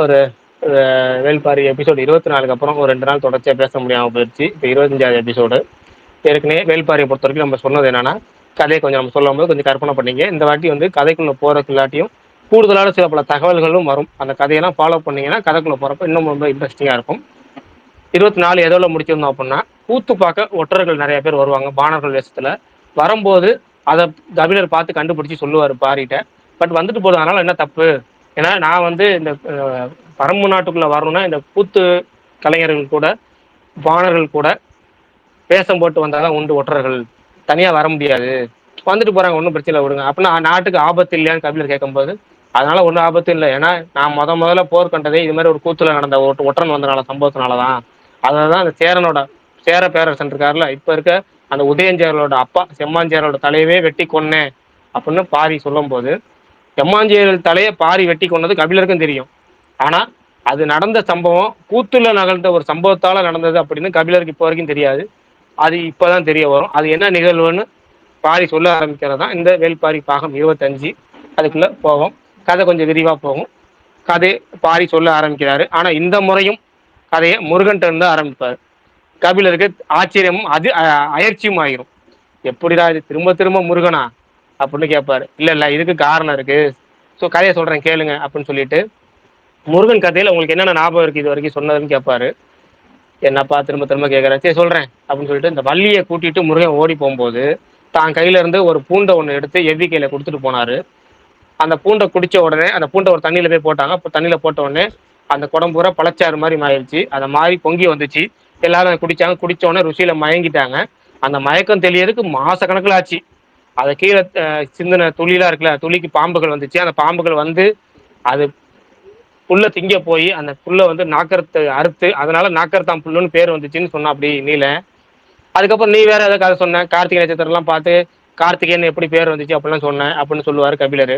ஒரு வேல்பாரி எபிசோடு இருபத்தி நாலுக்கு அப்புறம் ஒரு ரெண்டு நாள் தொடர்ச்சியாக பேச முடியாமல் போயிடுச்சு இப்போ இருபத்தஞ்சாவது எபிசோடு ஏற்கனவே வேல்பாரியை பொறுத்த வரைக்கும் நம்ம சொன்னது என்னன்னா கதையை கொஞ்சம் நம்ம சொல்லும் போது கொஞ்சம் கற்பனை பண்ணீங்க. இந்த வாட்டி வந்து கதைக்குள்ளே போறதுக்கு இல்லாட்டியும் கூடுதலான சில பல தகவல்களும் வரும். அந்த கதையெல்லாம் ஃபாலோ பண்ணீங்கன்னா கதைக்குள்ளே போகிறப்ப இன்னும் ரொம்ப இன்ட்ரெஸ்டிங்காக இருக்கும். இருபத்தி நாலு எதோவில் முடிச்சிருந்தோம் அப்படின்னா கூத்து பார்க்க ஒற்றர்கள் நிறைய பேர் வருவாங்க. பாணர்கள் வேஷத்தில். வரும்போது அதை கபிலர் பார்த்து கண்டுபிடிச்சி சொல்லுவார் பாரிட்ட. பட் வந்துட்டு போகிறதுனால என்ன தப்பு? ஏன்னா நான் வந்து இந்த பரம்பு நாட்டுக்குள்ள வரணும்னா இந்த கூத்து கலைஞர்கள் கூட பாணர்கள் கூட வேஷம் போட்டு வந்தால் தான் உண்டு ஒற்றர்கள். தனியாக வர முடியாது. வந்துட்டு போகிறாங்க ஒன்றும் பிரச்சனை இல்லை விடுங்க. அப்படின்னா நாட்டுக்கு ஆபத்து இல்லையான்னு கபிலர் கேட்கும்போது அதனால ஒன்றும் ஆபத்து இல்லை. ஏன்னா நான் முத முதல்ல போர் கண்டதே இது மாதிரி ஒரு கூத்துல நடந்த ஒற்றன் வந்தனால சம்பவத்தினால தான் அதை தான் அந்த சேரனோட சேர பேரரசன் இருக்காருல இப்போ இருக்க அந்த உதயஞ்சேரலோட அப்பா செம்மாஞ்சேரலோட தலையவே வெட்டி கொன்னேன் அப்படின்னு பாரி சொல்லும்போது செம்மாஞ்சேரல் தலையை பாரி வெட்டி கொண்டது கபிலருக்கும் தெரியும். ஆனால் அது நடந்த சம்பவம் கூத்துல நகர்ந்த ஒரு சம்பவத்தால் நடந்தது அப்படின்னு கபிலருக்கு இப்போ வரைக்கும் தெரியாது. அது இப்போதான் தெரிய வரும். அது என்ன நிகழ்வுன்னு பாரி சொல்ல ஆரம்பிக்கிறது? தான் இந்த வேல்பாரி பாகம் இருபத்தஞ்சு. அதுக்குள்ள போவோம் கதை கொஞ்சம் விரிவாக போகும். கதை பாரி சொல்ல ஆரம்பிக்கிறாரு. ஆனால் இந்த முறையும் கதையை முருகன் இருந்து ஆரம்பிப்பார். கபிலருக்கு ஆச்சரியமும் அது அ- அயற்சியும் ஆகிரும் எப்படிடா இது? திரும்ப திரும்ப முருகனா? அப்படின்னு கேட்பாரு இல்ல இல்ல இதுக்கு காரணம் இருக்கு. ஸோ கதையை சொல்றேன் கேளுங்க அப்படின்னு சொல்லிட்டு முருகன் கதையில உங்களுக்கு என்னென்ன ஞாபகம் இருக்கு இது வரைக்கும் சொன்னதுன்னு கேட்பாரு என்னப்பா திரும்ப திரும்ப கேட்குறேன் சரி சொல்றேன் அப்படின்னு சொல்லிட்டு இந்த வள்ளியை கூட்டிட்டு முருகன் ஓடி போகும்போது தான் கையில இருந்து ஒரு பூண்டை ஒன்று எடுத்து எவ்வி கையில கொடுத்துட்டு போனாரு. அந்த பூண்டை குடிச்ச உடனே அந்த பூண்டை ஒரு தண்ணியில போய் போட்டாங்க. அப்போ தண்ணியில போட்ட உடனே அந்த குடம் பழச்சாறு மாதிரி மாறிடுச்சு. அதை மாதிரி பொங்கி வந்துச்சு. எல்லாரும் அதை குடிச்சாங்க. குடிச்ச உடனே ருசியில மயங்கிட்டாங்க. அந்த மயக்கம் தெளியறதுக்கு மாச கணக்கில் ஆச்சு. அதை கீழே சிந்தின துளிலாம் இருக்குல்ல துளிக்கு பாம்புகள் வந்துச்சு. அந்த பாம்புகள் வந்து அது புல்ல திங்க போய் அந்த புல்லை வந்து நாக்கரத்து அறுத்து அதனால நாக்கரத்தாம் புல்லுன்னு பேர் வந்துச்சுன்னு சொன்னா அப்படி நீல. அதுக்கப்புறம் நீ வேற ஏதாவது கதை சொன்ன? கார்த்திகை நட்சத்திரம்லாம் பார்த்து கார்த்திகேயன் எப்படி பேர் வந்துச்சு அப்படிலாம் சொன்னேன் அப்படின்னு சொல்லுவார் கபிலர்.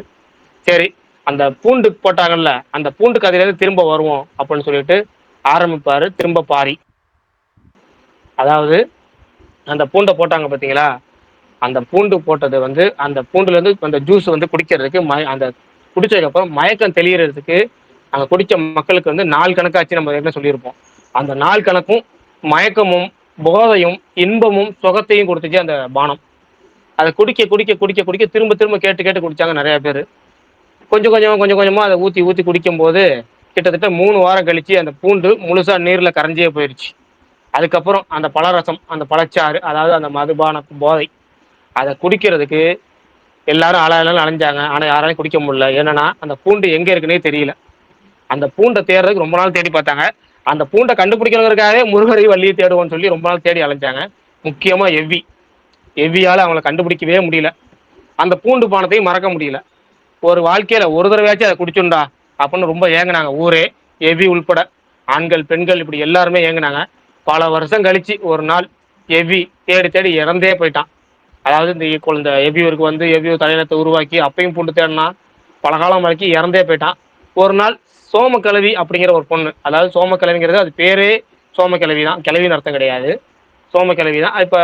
சரி அந்த பூண்டு போட்டாங்கல்ல அந்த பூண்டு கதையிலேருந்து திரும்ப வருவோம் அப்படின்னு சொல்லிட்டு ஆரம்பிப்பாரு திரும்ப பாரி. அதாவது அந்த பூண்டை போட்டாங்க பார்த்தீங்களா அந்த பூண்டு போட்டது வந்து அந்த பூண்டுல இருந்து அந்த ஜூஸ் வந்து குடிக்கிறதுக்கு மய அந்த குடிச்சதுக்கப்புறம் மயக்கம் தெளியறதுக்கு அங்கே குடிச்ச மக்களுக்கு வந்து நாள் கணக்காச்சு நம்ம என்ன சொல்லியிருப்போம். அந்த நாள் கணக்கும் மயக்கமும் போதையும் இன்பமும் சுகத்தையும் கொடுத்துச்சு அந்த பானம். அதை குடிக்க குடிக்க குடிக்க குடிக்க திரும்ப திரும்ப கேட்டு கேட்டு குடிச்சாங்க நிறைய பேர். கொஞ்சம் கொஞ்சமாக கொஞ்சம் கொஞ்சமாக அதை ஊற்றி ஊற்றி குடிக்கும்போது கிட்டத்தட்ட மூணு வாரம் கழிச்சு அந்த பூண்டு முழுசாக நீரில் கரைஞ்சே போயிடுச்சு அதுக்கப்புறம் அந்த பழரசம் அந்த பழச்சாறு அதாவது அந்த மதுபான போதை அதை குடிக்கிறதுக்கு எல்லாரும் அலையெல்லாம் அலைஞ்சாங்க. ஆனால் யாராலையும் குடிக்க முடியல. என்னன்னா அந்த பூண்டு எங்க இருக்குன்னே தெரியல. அந்த பூண்டை தேடுறதுக்கு ரொம்ப நாள் தேடி பார்த்தாங்க. அந்த பூண்டை கண்டுபிடிக்கிறதுக்காகவே முருகரை வள்ளியை தேடுவோம்னு சொல்லி ரொம்ப நாள் தேடி அலைஞ்சாங்க. முக்கியமா எவ்வி. எவ்வியால அவங்கள கண்டுபிடிக்கவே முடியல. அந்த பூண்டு பானத்தையும் மறக்க முடியல. ஒரு வாழ்க்கையில ஒரு தடவையாச்சும் அதை குடிச்சுண்டா அப்படின்னு ரொம்ப ஏங்குனாங்க. ஊரே எவ்வி உள்பட. ஆண்கள் பெண்கள் இப்படி எல்லாருமே ஏங்கினாங்க. பல வருஷம் கழிச்சு ஒரு நாள் எவ்வி தேடி தேடி இறந்தே போயிட்டான். அதாவது இந்த ஈக்குவல் இந்த எபியூருக்கு வந்து எபியூர் தலைநத்தை உருவாக்கி அப்பையும் பூண்டு தேடினா பல காலம் வரைக்கும் இறந்தே போயிட்டான். ஒரு நாள் சோமக்கிழவி அப்படிங்கிற ஒரு பொண்ணு அதாவது சோமக்கிழவிங்கிறது அது பேரே சோமக்கிழவி தான் கிழவின்னு அர்த்தம் கிடையாது. சோமக்கிழவி தான். இப்போ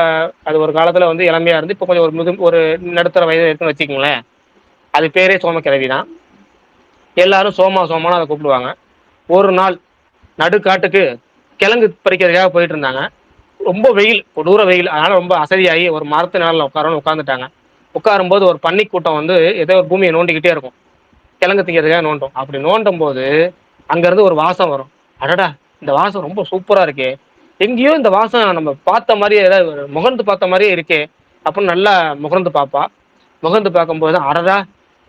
அது ஒரு காலத்தில் வந்து இளமையாக இருந்து இப்போ கொஞ்சம் ஒரு முது ஒரு நடுத்தர வயது இருக்குன்னு வச்சுக்கோங்களேன். அது பேரே சோமக்கிழவி தான். எல்லாரும் சோமா சோமான்னு அதை கூப்பிடுவாங்க. ஒரு நாள் நடுக்காட்டுக்கு கிழங்கு பறிக்கிறதுக்காக போயிட்டு இருந்தாங்க. ரொம்ப வெயில் கொடூர வெயில். அதனால ரொம்ப அசதியாகி ஒரு மரத்து நிழலில் உட்காரன்னு உட்காந்துட்டாங்க உட்காரும்போது ஒரு பன்னி கூட்டம் வந்து ஏதோ ஒரு பூமியை நோண்டிக்கிட்டே இருக்கும். கிழங்கு திங்கிறதுக்காக நோண்டும். அப்படி நோண்டும் போது அங்கேருந்து ஒரு வாசம் வரும். அடடா இந்த வாசம் ரொம்ப சூப்பராக இருக்கே. எங்கேயோ இந்த வாசம் நம்ம பார்த்த மாதிரியே ஏதாவது முகர்ந்து பார்த்த மாதிரியே இருக்கே. அப்படின்னு நல்லா முகர்ந்து பார்ப்பா. முகர்ந்து பார்க்கும்போது அடடா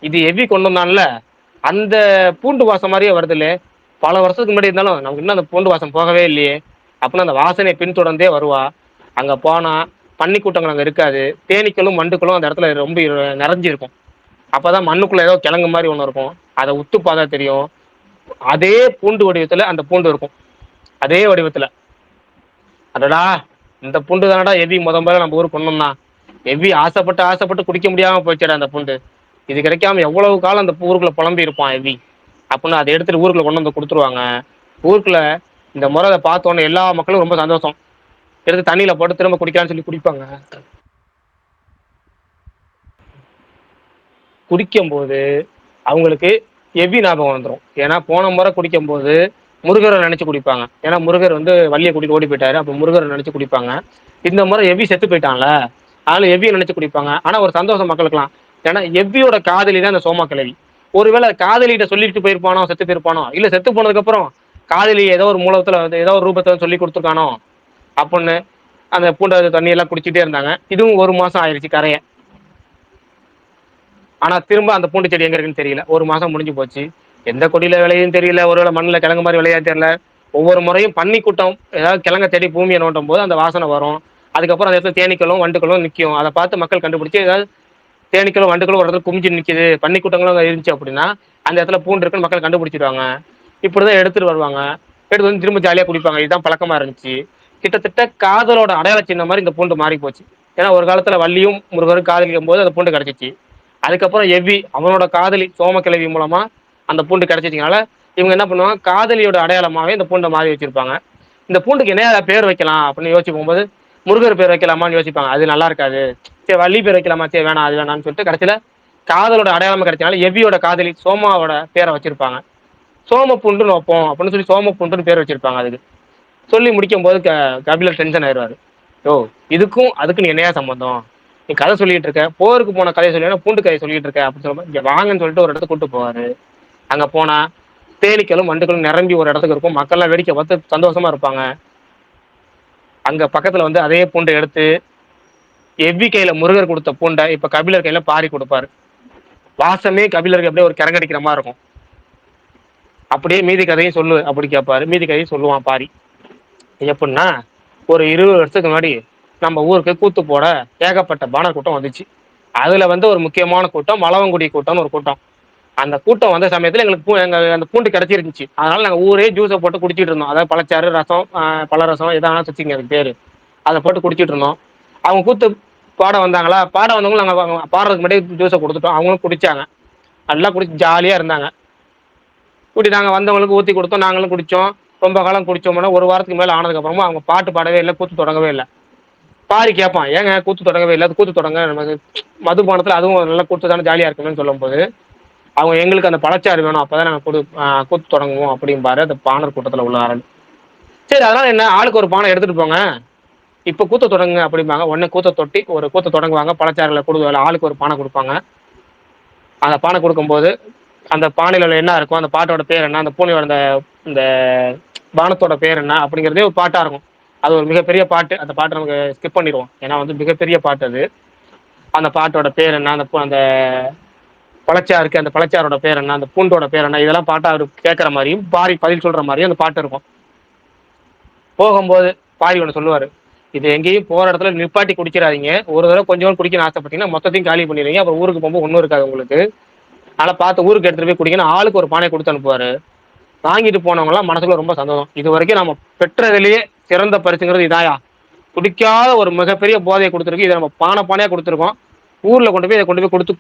இது எவ்வி கொண்டு வந்தான்ல. அந்த பூண்டு வாசம் மாதிரியே வருதுல்ல பல வருஷத்துக்கு முன்னாடி இருந்தாலும் நமக்கு இன்னும் அந்த பூண்டு வாசம் போகவே இல்லையே. அப்படின்னா அந்த வாசனை பின்தொடர்ந்தே வருவா. அங்க போனா பன்னி கூட்டங்கள் அங்க இருக்காது. தேனீக்களும் மண்டுக்களும் அந்த இடத்துல ரொம்ப நிறைஞ்சிருக்கும். அப்பதான் மண்ணுக்குள்ள ஏதோ கிழங்கு மாதிரி ஒன்று இருக்கும். அதை உத்து பார்த்தா தெரியும். அதே பூண்டு வடிவத்துல அந்த பூண்டு இருக்கும். அதே வடிவத்துல. அடடா இந்த பூண்டு தானடா எவ்வி முத முதல்ல நம்ம ஊருக்கு பண்ணோம்னா எவ்வி ஆசைப்பட்டு ஆசைப்பட்டு குடிக்க முடியாம போச்சுடா அந்த பூண்டு. இது கிடைக்காம எவ்வளவு காலம் அந்த ஊருக்குள்ள புலம்பி இருப்பான் எவ்வி அப்படின்னு அதை எடுத்துட்டு ஊருக்குள்ள கொண்டு வந்து கொடுத்துருவாங்க. ஊருக்குள்ள இந்த முறை அதை பார்த்தோன்னே எல்லா மக்களும் ரொம்ப சந்தோஷம். எடுத்து தண்ணியில போட்டு திரும்ப குடிக்கலாம்னு சொல்லி குடிப்பாங்க. குடிக்கும்போது அவங்களுக்கு எவ்வி ஞாபகம் வந்துடும் ஏன்னா போன முறை குடிக்கும் போது முருகரை நினச்சி குடிப்பாங்க. ஏன்னா முருகர் வந்து வள்ளியை கூட்டிட்டு ஓடி போயிட்டாரு. அப்போ முருகரை நினச்சி குடிப்பாங்க. இந்த முறை எவ்வி செத்து போயிட்டான்ல. அதனால எவ்வியை நினைச்சு குடிப்பாங்க. ஆனால் ஒரு சந்தோஷம் மக்களுக்குலாம் ஏன்னா எவ்வியோட காதலி தான் இந்த சோமா கிழவி ஒருவேளை காதலிகிட்ட சொல்லிட்டு போயிருப்பானோ செத்து போயிருப்பானோ? இல்லை செத்து போனதுக்கப்புறம் காதலி ஏதோ ஒரு மூலத்துல வந்து ஏதோ ஒரு ரூபத்தை சொல்லி கொடுத்துருக்கானோ? அப்படின்னு அந்த பூண்ட தண்ணி எல்லாம் குடிச்சிட்டே இருந்தாங்க. இதுவும் ஒரு மாசம் ஆயிடுச்சு கரைய. ஆனா திரும்ப அந்த பூண்டு செடி எங்க இருக்குன்னு தெரியல. ஒரு மாசம் முடிஞ்சு போச்சு. எந்த கொடியில விளையும் தெரியல. ஒருவேளை மண்ணில் கிழங்கு மாதிரி விளையா தெரியல. ஒவ்வொரு முறையும் பன்னி கூட்டம் ஏதாவது கிழங்க தேடி பூமியை நோண்டும் போது அந்த வாசனை வரும். அதுக்கப்புறம் அந்த இடத்துல தேனீக்களும் வண்டுகளும் நிற்கும் அதை பார்த்து மக்கள் கண்டுபிடிச்சு ஏதாவது தேனீக்களும் வண்டுகளும் ஒரு இடத்துல குமிஞ்சு நிற்கிது பன்னிக்கூட்டங்களும் அங்க இருந்துச்சு அப்படின்னா அந்த இடத்துல பூண்டு இருக்குன்னு மக்கள் கண்டுபிடிச்சிடுவாங்க. இப்படிதான் எடுத்துட்டு வருவாங்க. எடுத்து வந்து திரும்ப ஜாலியா குடிப்பாங்க இதுதான் பழக்கமா இருந்துச்சு. கிட்டத்தட்ட காதலோட அடையாள சின்ன மாதிரி இந்த பூண்டு மாறி போச்சு. ஏன்னா ஒரு காலத்துல வள்ளியும் முருகரும் காதலிக்கும் போது அந்த பூண்டு கிடைச்சிச்சு. அதுக்கப்புறம் எவ்வி அவனோட காதலி சோமக்கிழவி மூலமா அந்த பூண்டு கிடைச்சிச்சினால இவங்க என்ன பண்ணுவாங்க? காதலியோட அடையாளமாவே இந்த பூண்டை மாறி வச்சிருப்பாங்க. இந்த பூண்டுக்கு என்ன பேர் வைக்கலாம் அப்படின்னு யோசிச்சு போகும்போது முருகர் பேர் வைக்கலாமான்னு யோசிப்பாங்க. அது நல்லா இருக்காது. சரி வள்ளி பேர் வைக்கலாமா? சரி வேணாம் அது வேணாம்னு சொல்லிட்டு கடைசியில காதலோட அடையாளமா கிடைச்சனால எவ்வியோட காதலி சோமாவோட பேரை வச்சிருப்பாங்க. சோமப்புண்டுன்னு வைப்போம் அப்படின்னு சொல்லி சோமப்புண்டுன்னு பேர் வச்சிருப்பாங்க அதுக்கு. சொல்லி முடிக்கும் போது க கபிலர் டென்ஷன் ஆயிடுவாரு. ஓ இதுக்கும் அதுக்கு நீ என்னையா சம்பந்தம்? நீ கதை சொல்லிட்டு இருக்க போருக்கு போன கதையை சொல்லி பூண்டு கதையை சொல்லிட்டு இருக்க அப்படின்னு சொல்லும்போது இங்க வாங்கன்னு சொல்லிட்டு ஒரு இடத்துக்கு கூட்டு போவாரு. அங்க போனா தேனீக்களும் வண்டுகளும் நிரம்பி ஒரு இடத்துக்கு இருக்கும். மக்கள்லாம் வேடிக்கை பார்த்து சந்தோஷமா இருப்பாங்க. அங்க பக்கத்துல வந்து அதே பூண்டை எடுத்து எவ்வி கையில முருகர் கொடுத்த பூண்டை இப்ப கபிலர் கையில பாரி கொடுப்பாரு. வாசமே கபிலருக்கு அப்படியே ஒரு கிறங்கடிக்கிற மாதிரி இருக்கும். அப்படியே மீதி கதையும் சொல்லு. அப்படி கேட்பாரு மீதி கதையும் சொல்லுவான் பாரி. எப்படின்னா ஒரு இருபது வருஷத்துக்கு முன்னாடி நம்ம ஊருக்கு கூத்து போட ஏகப்பட்ட பான கூட்டம் வந்துச்சு. அதுல வந்து ஒரு முக்கியமான கூட்டம் மலவங்குடி கூட்டம்னு ஒரு கூட்டம். அந்த கூட்டம் வந்த சமயத்துல எங்களுக்கு பூ எங்க அந்த பூண்டு கிடைச்சிருந்துச்சு. அதனால நாங்க ஊரே ஜூஸை போட்டு குடிச்சிட்டு இருந்தோம். அதாவது பழச்சாறு ரசம் ஆஹ் பழ ரசம் எதாவது வச்சுங்க அதுக்கு பேரு. அதை போட்டு குடிச்சிட்டு இருந்தோம். அவங்க கூத்து பாட வந்தாங்களா? பாட வந்தவங்க நாங்கள் பாடுறதுக்கு முன்னாடி ஜூஸை கொடுத்துட்டோம். அவங்களும் குடிச்சாங்க. நல்லா குடிச்சு ஜாலியா இருந்தாங்க. கூட்டி நாங்கள் வந்தவங்களுக்கு ஊற்றி கொடுத்தோம் நாங்களும் குடித்தோம் ரொம்ப காலம் குடித்தோம்னா ஒரு வாரத்துக்கு மேலே ஆனதுக்கப்புறமா அவங்க பாட்டு பாடவே இல்லை கூத்து தொடங்கவே இல்லை. பாரி கேட்பான் ஏங்க கூத்து தொடங்கவே இல்லை அது கூத்து தொடங்க நமக்கு மதுபானத்தில் அதுவும் நல்லா கூத்து தானே ஜாலியாக இருக்கணும்னு சொல்லும்போது அவங்க எங்களுக்கு அந்த பழச்சாறு வேணும் அப்போ தான் நாங்கள் கொடு கூத்து தொடங்குவோம் அப்படிம்பாரு அந்த பானர் கூட்டத்தில் உள்ள ஆரம்பி சரி அதனால் என்ன ஆளுக்கு ஒரு பானை எடுத்துகிட்டு போங்க. இப்போ கூத்த தொடங்குங்க அப்படிம்பாங்க. ஒன்று கூத்த தொட்டி ஒரு கூத்த தொடங்குவாங்க பழச்சாறுல கொடுக்க ஆளுக்கு ஒரு பானை கொடுப்பாங்க. அந்த பானை கொடுக்கும்போது அந்த பானையில் என்ன இருக்கும் அந்த பாட்டோட பேர் என்ன அந்த பூனையோட அந்த இந்த பானத்தோட பேர் என்ன அப்படிங்கிறதே ஒரு பாட்டாக இருக்கும். அது ஒரு மிகப்பெரிய பாட்டு. அந்த பாட்டை நமக்கு ஸ்கிப் பண்ணிடுவோம். ஏன்னா வந்து மிகப்பெரிய பாட்டு அது. அந்த பாட்டோட பேர் என்ன அந்த பூ- அந்த பழச்சாருக்கு அந்த பழச்சாரோட பேர் என்ன அந்த பூண்டோட பேர் என்ன இதெல்லாம் பாட்டை அவர் கேட்குற மாதிரியும் பாரி பதில் சொல்கிற மாதிரியும் அந்த பாட்டு இருக்கும். போகும்போது பாரி ஒன்று சொல்லுவார். இது எங்கேயும் போகிற இடத்துல நிப்பாட்டி குடிக்கிறாதீங்க ஒரு தடவை கொஞ்சம் குடிக்கணும்னு ஆசைப்பட்டீங்கன்னா மொத்தத்தையும் காலி பண்ணிடுவீங்க. அப்புறம் ஊருக்கு போகும்போது ஒன்றும் இருக்காது உங்களுக்கு. அதனால் பார்த்து ஊருக்கு எடுத்துகிட்டு போய் குடிக்கணும். ஆளுக்கு ஒரு பானை கொடுத்து அனுப்புவார். வாங்கிட்டு போனவங்கலாம் மனசுக்குள்ள ரொம்ப சந்தோஷம். இது வரைக்கும் நம்ம பெற்றதிலேயே சிறந்த பரிசுங்கிறது இதாயா? குடிக்காத ஒரு மிகப்பெரிய போதையை கொடுத்துருக்கு. இதை நம்ம பானை பானையாக கொடுத்துருக்கோம். ஊரில் கொண்டு போய் இதை கொண்டு போய் கொடுத்து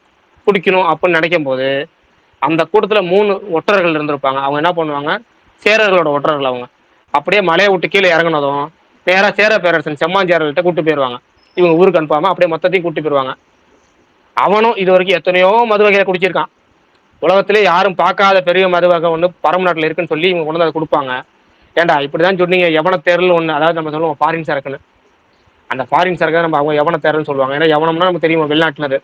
குடிக்கணும் அப்படின்னு நினைக்கும் போது அந்த கூட்டத்தில் மூணு ஒற்றர்கள் இருந்திருப்பாங்க. அவங்க என்ன பண்ணுவாங்க? சேரர்களோட ஒற்றர்கள் அவங்க. அப்படியே மலையை விட்டு கீழே இறங்குனதும் நேராக சேர பேரரசன் செம்மாஞ்சியார்கள்ட்ட கூட்டு போயிடுவாங்க இவங்க ஊருக்கு அனுப்பாம அப்படியே மொத்தத்தையும் கூட்டு போயிடுவாங்க அவனும் இது வரைக்கும் எத்தனையோ மது வகையை குடிச்சிருக்கான். உலகத்திலே யாரும் பார்க்காத பெரிய மருவகம் ஒன்று பரம நாட்டில் இருக்குன்னு சொல்லி இவங்க கொண்டு வந்து அதை கொடுப்பாங்க. ஏன்டா இப்படி தான் சொன்னீங்க எவன தேரல் ஒன்று அதாவது நம்ம சொல்லுவோம் ஃபாரின் சரக்குன்னு. அந்த ஃபாரின் சரக்கை நம்ம அவங்க எவன தேரல்னு சொல்லுவாங்க. ஏன்னா எவனம்னா நமக்கு தெரியும் வெளிநாட்டினது.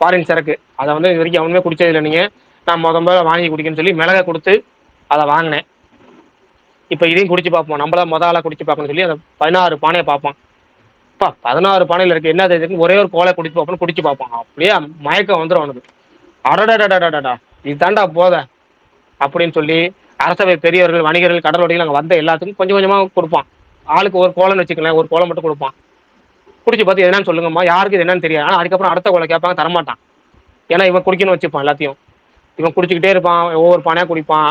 ஃபாரின் சரக்கு. அதை வந்து இது வரைக்கும் அவனுமே குடிச்சது இல்லை நீங்கள் நான் முத முதல்ல வாங்கி குடிக்கணும்னு சொல்லி மிளகை கொடுத்து அதை வாங்கினேன். இப்போ இதையும் குடிச்சு பார்ப்போம். நம்மளா முத ஆளாக குடிச்சு பார்க்கணும்னு சொல்லி அந்த பதினாறு பானையை பார்ப்பான். பா பதினாறு பானையில் இருக்கு என்ன தெரியுதுன்னு ஒரே ஒரு கோலை குடிச்சு பார்ப்போம்னு குடிச்சு பார்ப்பான். அப்படியே மயக்கம் வந்துடும் அவனுக்கு. அடடடடடடா இதுதான்டா போத. அப்படின்னு சொல்லி அரசவை பெரியவர்கள் வணிகர்கள் கடலோடிகள் அங்கே வந்த எல்லாத்துக்கும் கொஞ்சம் கொஞ்சமாக கொடுப்பான். ஆளுக்கு ஒரு கோலம்னு வச்சுக்கலாம் ஒரு கோலம் மட்டும் கொடுப்பான். குடிச்சு பார்த்து என்னன்னு சொல்லுங்கம்மா யாருக்கு இது என்னன்னு தெரியாது. ஆனால் அதுக்கப்புறம் அடுத்த கோலை கேட்பாங்க தரமாட்டான். ஏன்னா இவன் குடிக்கணும் வச்சுப்பான் எல்லாத்தையும். இவன் குடிச்சிக்கிட்டே இருப்பான் ஒவ்வொரு பானையாக குடிப்பான்.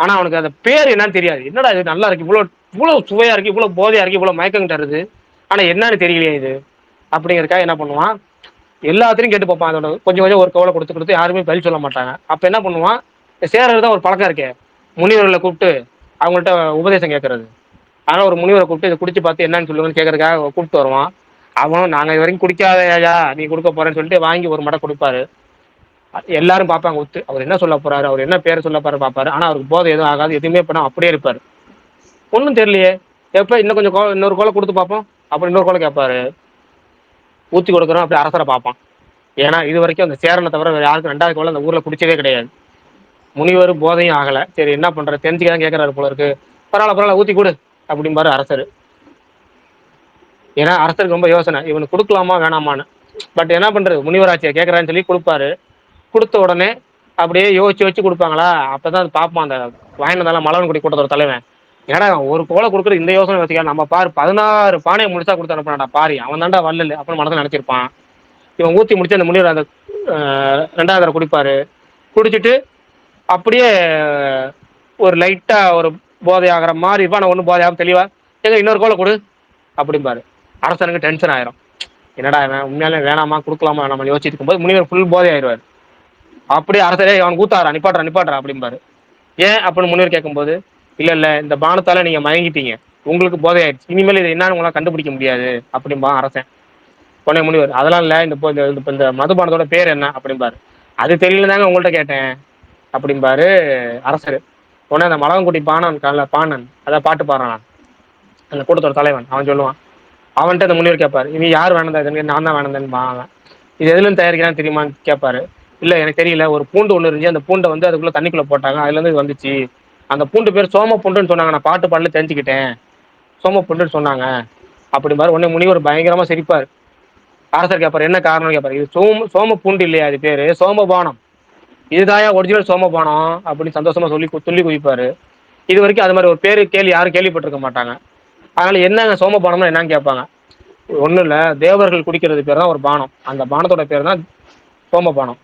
ஆனால் அவனுக்கு அந்த பேர் என்னன்னு தெரியாது. என்னடா இது நல்லா இருக்கு இவ்வளோ இவ்வளோ சுவையாக இருக்குது இவ்வளோ போதையாக இருக்குது இவ்வளோ மயக்கம் தருது. ஆனால் என்னன்னு தெரியலையே இது. அப்படிங்கிறதுக்காக என்ன பண்ணுவான் எல்லாத்தையும் கேட்டு பார்ப்பான். அதோட கொஞ்சம் கொஞ்சம் ஒரு கவலை கொடுத்து கொடுத்து யாருமே பதில் சொல்ல மாட்டாங்க. அப்போ என்ன பண்ணுவான்? சேரர் தான் ஒரு பழக்கம் இருக்கே. முனிவர்களை கூப்பிட்டு அவங்கள்ட்ட உபதேசம் கேட்கறது. ஆனால் ஒரு முனிவரை கூப்பிட்டு இதை குடிச்சு பார்த்து என்னன்னு சொல்லுங்கன்னு கேட்கறதுக்காக கூப்பிட்டு வருவான். அவனும் நாங்கள் இது வரைக்கும் குடிக்காத ஐயா நீ கொடுக்க போறேன்னு சொல்லிட்டு வாங்கி ஒரு மடை கொடுப்பாரு. எல்லாரும் பார்ப்பாங்க ஒத்து அவர் என்ன சொல்ல போறாரு? அவர் என்ன பேர சொல்ல போறாரு? பார்ப்பாரு. ஆனால் அவருக்கு போதை எதுவும் ஆகாது. எதுவுமே பண்ண அப்படியே இருப்பார். ஒன்றும் தெரியலையே. எப்போ இன்னும் கொஞ்சம் கோ இன்னொரு கோலை கொடுத்து பார்ப்போம். அப்புறம் இன்னொரு கோலை கேட்பாரு. ஊத்தி கொடுக்குறோம் அப்படி அரசரை பார்ப்பான். ஏன்னா இது வரைக்கும் அந்த சேரனை தவிர வேறு யாருக்கும் ரெண்டாவது கோலை அந்த ஊரில் குடிச்சதே கிடையாது. முனிவர் போதையும் ஆகல. சரி என்ன பண்ற தெரிஞ்சுக்கலாம் கேட்குறாரு போல இருக்கு. பரவாயில்ல பரவாயில்ல ஊத்தி கொடு அப்படிம்பாரு அரசர். ஏன்னா அரசருக்கு ரொம்ப யோசனை. இவனுக்கு கொடுக்கலாமா வேணாமான்னு. பட் என்ன பண்றது? முனிவராட்சியை கேட்கறான்னு சொல்லி கொடுப்பாரு. கொடுத்த உடனே அப்படியே யோசிச்சு வச்சு கொடுப்பாங்களா? அப்பதான் அது பார்ப்பான் அந்த வாங்கினதால மலவன்குடி கூட்டத்தோட தலைவன். ஏன்னா அவன் ஒரு கோலை கொடுக்குற இந்த யோசனை வச்சுக்கா நம்ம பாரு பதினாறு பானையை முடிச்சா கொடுத்து அனுப்பினாடா பாரி. அவன் தாண்டா வரல அப்புறம் மனதில் நினைச்சிருப்பான். இவன் ஊத்தி முடிச்சு அந்த முனிவர் அந்த ரெண்டாவது குடிப்பாரு. குடிச்சிட்டு அப்படியே ஒரு லைட்டா ஒரு போதை ஆகிற மாதிரி இருப்பான். நான் ஒன்றும் போதை ஆகும் தெளிவா எங்க இன்னொரு கோலை கொடு அப்படிம்பாரு. அரசனுக்கு டென்ஷன் ஆயிரும். என்னடா இவன் உண்மையாலே வேணாமா கொடுக்கலாமா? நம்ம யோசிச்சுட்டு இருக்கும்போது முனிவர் ஃபுல் போதை ஆயிடுவார் அப்படியே அரசரே அவன் கூத்தாரா நிப்பாட்றா நிப்பாட்றா அப்படிம்பாரு. ஏன் அப்படின்னு முனிவர் கேட்கும்போது இல்ல இல்ல இந்த பானத்தால நீங்க மயங்கிட்டீங்க. உங்களுக்கு போதை ஆயிடுச்சு இனிமேல் இது என்னன்னு உங்களால் கண்டுபிடிக்க முடியாது அப்படிம்பா அரசன். உடனே முனிவர் அதெல்லாம் இல்ல இந்த இப்போ இந்த மதுபானத்தோட பேர் என்ன? அப்படிம்பாரு. அது தெரியல தாங்க உங்கள்ட்ட கேட்டேன் அப்படிம்பாரு அரசர். உடனே அந்த மலவன்குடி பாணன் கல பாணன் அதான் பாட்டு பாடுறான் அந்த கூட்டத்தோட தலைவன் அவன் சொல்லுவான். அவன்கிட்ட அந்த முனிவர் கேட்பாரு இவன் யார் வேணந்தா இதுன்னு நான் தான் வேணந்தேன்னு அவன் இது எதுல தயாரிக்கிறான்னு தெரியுமான்னு கேட்பாரு இல்ல எனக்கு தெரியல ஒரு பூண்டு ஒன்று இருந்துச்சு அந்த பூண்டை வந்து அதுக்குள்ள தண்ணிக்குள்ள போட்டாங்க அதுல இருந்து இது வந்துச்சு. அந்த பூண்டு பேர் சோம பூண்டுன்னு சொன்னாங்க. நான் பாட்டு பாடல தெரிஞ்சுக்கிட்டேன். சோம பூண்டுன்னு சொன்னாங்க. அப்படிம்பாரு. உடனே முனிவர் பயங்கரமா சிரிப்பார். அரசர் கேட்பார் என்ன காரணம் கேட்பாரு இது சோம சோம பூண்டு இல்லையா அது பேரு? சோமபானம். இதுதான் ஒரிஜினல் சோமபானம்? அப்படின்னு சந்தோஷமா சொல்லி கு- சொல்லி குதிப்பாரு. இது வரைக்கும் அது மாதிரி ஒரு பேரு கேள்வி யாரும் கேள்விப்பட்டிருக்க மாட்டாங்க. அதனால என்னங்க சோமபானம்னா என்னன்னு கேட்பாங்க. ஒன்றும் இல்லை. தேவர்கள் குடிக்கிறது பேர் தான் ஒரு பானம். அந்த பானத்தோட பேர் தான் சோமபானம்.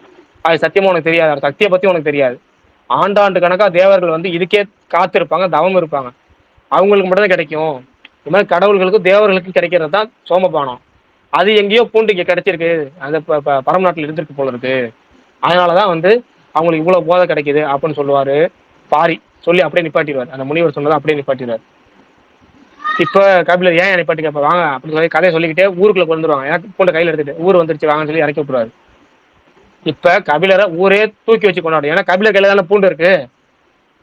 அது சத்தியமா உனக்கு தெரியாது. சக்தியை பத்தி உனக்கு தெரியாது. ஆண்டாண்டு கணக்கா தேவர்கள் வந்து இதுக்கே காத்திருப்பாங்க தவம் இருப்பாங்க. அவங்களுக்கு மட்டும்தான் கிடைக்கும். இது மாதிரி கடவுள்களுக்கும் தேவர்களுக்கும் கிடைக்கிறது தான் சோமபானம். அது எங்கேயோ பூண்டுக்கு கிடைச்சிருக்கு. அந்த ப- ப- பரம நாட்டில் இருந்திருக்கு போல இருக்கு. அதனால தான் வந்து அவங்களுக்கு இவ்வளோ போதை கிடைக்குது அப்படின்னு சொல்லுவாரு. பாரி சொல்லி அப்படியே நிப்பாட்டிடுவார். அந்த முனிவர் சொன்னதை அப்படியே நிப்பாட்டிடுவார். இப்போ கபிலர் ஏன் நிப்பாட்டி கேட்ப வாங்க அப்படின்னு சொல்லி கதையை சொல்லிக்கிட்டே ஊருக்குள்ள கொண்டு வந்துருவாங்க. எனக்கு பூண்டை கையில் எடுத்துட்டு ஊர் வந்துருச்சு வாங்கன்னு சொல்லி இறக்கி விட்டுருவாரு. இப்ப கபிலரை ஊரே தூக்கி வச்சு கொண்டாடும் ஏன்னா கபிலர் கையில தானே பூண்டு இருக்கு.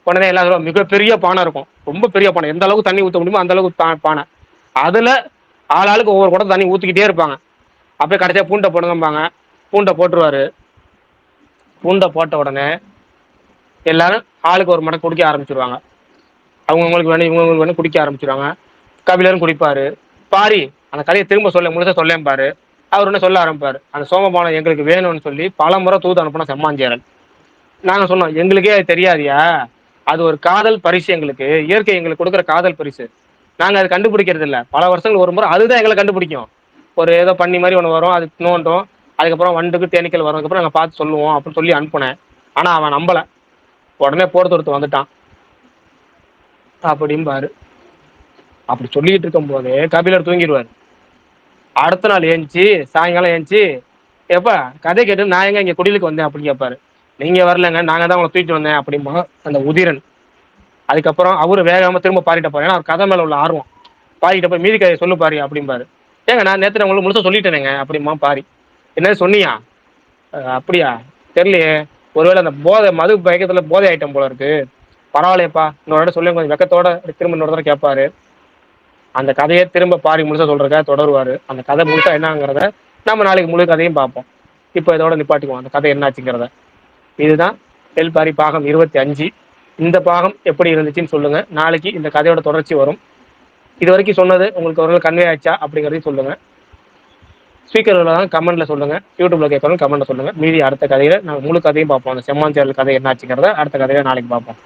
உடனே எல்லாம் சொல்லுவாங்க, மிகப்பெரிய பானை இருக்கும். ரொம்ப பெரிய பானை. எந்த அளவுக்கு தண்ணி ஊற்ற முடியுமோ அந்த அளவுக்கு பானை. அதுல ஆளாளுக்கு ஒவ்வொரு குடம் தண்ணி ஊற்றிக்கிட்டே இருப்பாங்க. அப்படியே கடைசியா பூண்டை போடுங்கம்பாங்க. பூண்டை போட்டுருவாரு. பூண்டை போட்ட உடனே எல்லாரும் ஆளுக்கு ஒரு மடம் குடிக்க ஆரம்பிச்சிருவாங்க. அவங்கவுங்களுக்கு வேணும் இவங்கவுங்களுக்கு வேணும் குடிக்க ஆரம்பிச்சிருவாங்க. கபிலரும் குடிப்பாரு. பாரி அந்த கதையை திரும்ப சொல்ல முழுசா சொல்லேன் பாரு அவர் என்ன சொல்ல ஆரம்பிப்பார்? அந்த சோமபானம் எங்களுக்கு வேணும்னு சொல்லி பல முறை தூது அனுப்பின செம்மாஞ்சேரன். நாங்க சொன்னோம் எங்களுக்கே அது தெரியாதியா? அது ஒரு காதல் பரிசு எங்களுக்கு. இயற்கை எங்களுக்கு கொடுக்குற காதல் பரிசு. நாங்கள் அது கண்டுபிடிக்கிறது இல்லை. பல வருஷங்கள் ஒரு முறை அதுதான் எங்களை கண்டுபிடிக்கும். ஒரு ஏதோ பண்ணி மாதிரி ஒன்று வரும் அது நோண்டும். அதுக்கப்புறம் வண்டுக்கு தேனீக்கள் வரும். அதுக்கப்புறம் நாங்கள் பார்த்து சொல்லுவோம் அப்படின்னு சொல்லி அனுப்புனேன். ஆனால் அவன் நம்பலை. உடனே போகிறது ஒருத்தர் வந்துட்டான். அப்படிம்பாரு. அப்படி சொல்லிக்கிட்டு இருக்கும்போது கபிலர் தூங்கிடுவார். அடுத்த நாள் ஏஞ்சி சாயங்காலம் ஏஞ்சி எப்பா கதை கேட்டு நான் எங்க இங்க குடிலுக்கு வந்தேன் அப்படின்னு கேட்பாரு நீங்க வரலங்க நாங்க தான் உங்களை தூக்கிட்டு வந்தேன் அப்படிமா அந்த உதிரன். அதுக்கப்புறம் அவரு வேகமா திரும்ப பாரிட்ட போறேன் ஏன்னா அவர் கதை மேல உள்ள ஆர்வம். பாரிட்ட போய் மீதி கதையை சொல்லு பாரு அப்படிம்பாரு. ஏங்க நான் நேற்று உங்களுக்கு முழுசா சொல்லிட்டேனேங்க அப்படிமா பாரி என்ன சொன்னியா? அப்படியா? தெரியலையே. ஒருவேளை அந்த போதை மது பயக்கத்துல போதை ஐட்டம் போல இருக்கு. பரவாயில்லையப்பா. இன்னொரு இடம் சொல்லி கொஞ்சம் வெக்கத்தோட திரும்ப இன்னொரு தடவை கேட்பாரு அந்த கதையை திரும்ப பாரி முழுசா சொல்றத தொடருவாரு. அந்த கதை முழுசா என்னங்கிறத நம்ம நாளைக்கு முழு கதையும் பார்ப்போம். இப்போ இதோட நிப்பாட்டிக்குவோம். அந்த கதை என்னாச்சுங்கிறத. இதுதான் வெல்பாரி பாகம் இருபத்தி அஞ்சு. இந்த பாகம் எப்படி இருந்துச்சுன்னு சொல்லுங்க. நாளைக்கு இந்த கதையோட தொடர்ச்சி வரும். இது வரைக்கும் சொன்னது உங்களுக்கு ஒரு கன்வே ஆச்சா அப்படிங்கிறதையும் சொல்லுங்க. ஸ்பீக்கரில் தான் கமெண்ட்ல சொல்லுங்க. யூடியூப்ல கேட்கணும் கமெண்ட்ல சொல்லுங்க. மீதி அடுத்த கதையில நாங்கள் முழு கதையும் பார்ப்போம். அந்த செம்மாஞ்சேரல் கதை என்னாச்சுங்கிறத அடுத்த கதையில நாளைக்கு பார்ப்போம்.